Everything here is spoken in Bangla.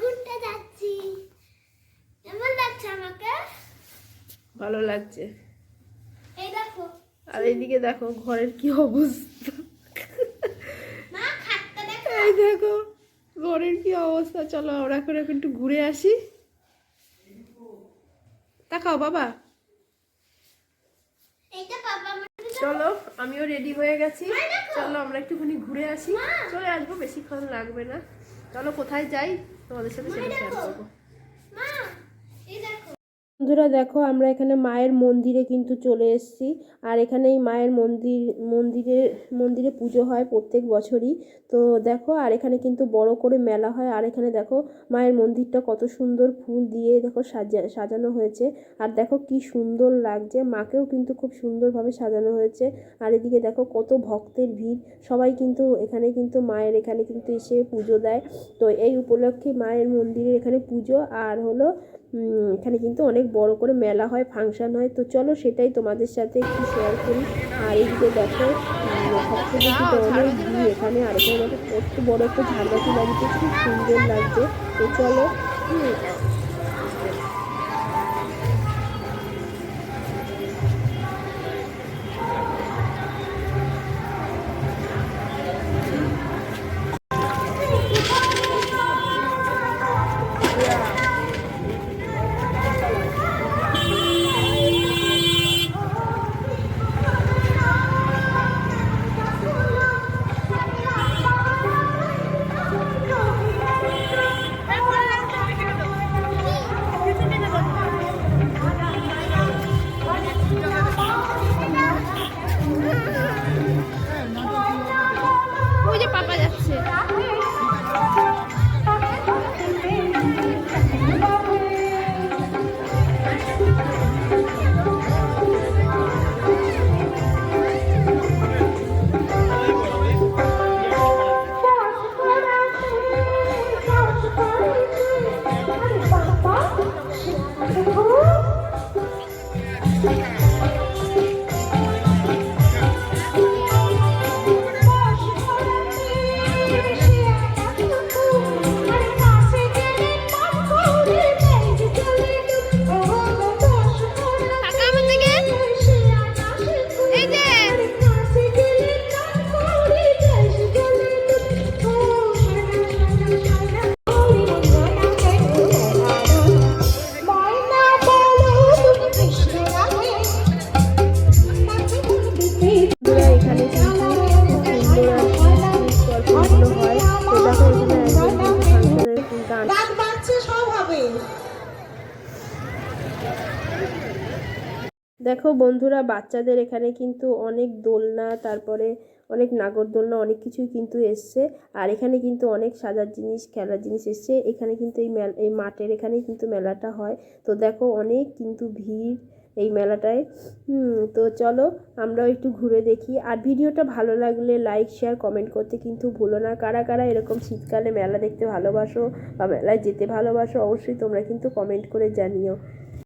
ঘুরতে যাচ্ছি। কেমন লাগছে আমাকে? ভালো লাগছে। এই দেখো। আর এইদিকে দেখো ঘরের কি অবস্থা। এই দেখো ঘরের কি অবস্থা। চলো আমরা এখন একটু ঘুরে আসি। তাকাও বাবা। বাবা চলো আমিও রেডি হয়ে গেছি। চলো আমরা একটুখানি ঘুরে আসি। চলে আসব বেশিক্ষণ লাগবে না। চলো কোথায় যাই? তোমাদের সাথে সেটা শেয়ার করব। বন্ধুরা দেখো, আমরা এখানে মায়ের মন্দিরে কিন্তু চলে এসেছি। আর এখানে এই মায়ের মন্দির, মন্দিরে মন্দিরে পুজো হয় প্রত্যেক বছরই। তো দেখো, আর এখানে কিন্তু বড় করে মেলা হয়। আর এখানে দেখো, মায়ের মন্দিরটা কত সুন্দর ফুল দিয়ে দেখো সাজা, সাজানো হয়েছে। আর দেখো কি সুন্দর লাগছে। মাকেও কিন্তু খুব সুন্দরভাবে সাজানো হয়েছে। আর এদিকে দেখো কত ভক্তের ভিড়। সবাই কিন্তু এখানে কিন্তু মায়ের এখানে কিন্তু এসে পুজো দেয়। তো এই উপলক্ষে মায়ের মন্দিরের এখানে পুজো। আর হলো এখানে কিন্তু অনেক বড় করে মেলা হয়, ফাংশান হয়। তো চলো সেটাই তোমাদের সাথে একটু শেয়ার করি। আর এইদিকে দেখো সবথেকে কিন্তু অনেক ভিড় এখানে। আর দেখো, কত বড় একটা ঝাড়বাতি লাগিয়েছে, খুব সুন্দর লাগছে। তো চলো হবে। দেখো বন্ধুরা, বাচ্চাদের এখানে কিন্তু অনেক দোলনা, তারপরে অনেক নাগরদোলনা অনেক কিছুই কিন্তু এসছে। আর এখানে কিন্তু অনেক সাজার জিনিস, খেলার জিনিস এসছে। এখানে কিন্তু এই মেলা, এই মাঠের এখানেই কিন্তু মেলাটা হয়। তো দেখো অনেক কিন্তু ভিড় এই মেলাটায়। তো চলো আমরাও একটু ঘুরে দেখি। আর ভিডিওটা ভালো লাগলে লাইক শেয়ার কমেন্ট করতে কিন্তু ভুলো না। কারা কারা এরকম শীতকালে মেলা দেখতে ভালোবাসো বা মেলায় যেতে ভালোবাসো, অবশ্যই তোমরা কিন্তু কমেন্ট করে জানিও।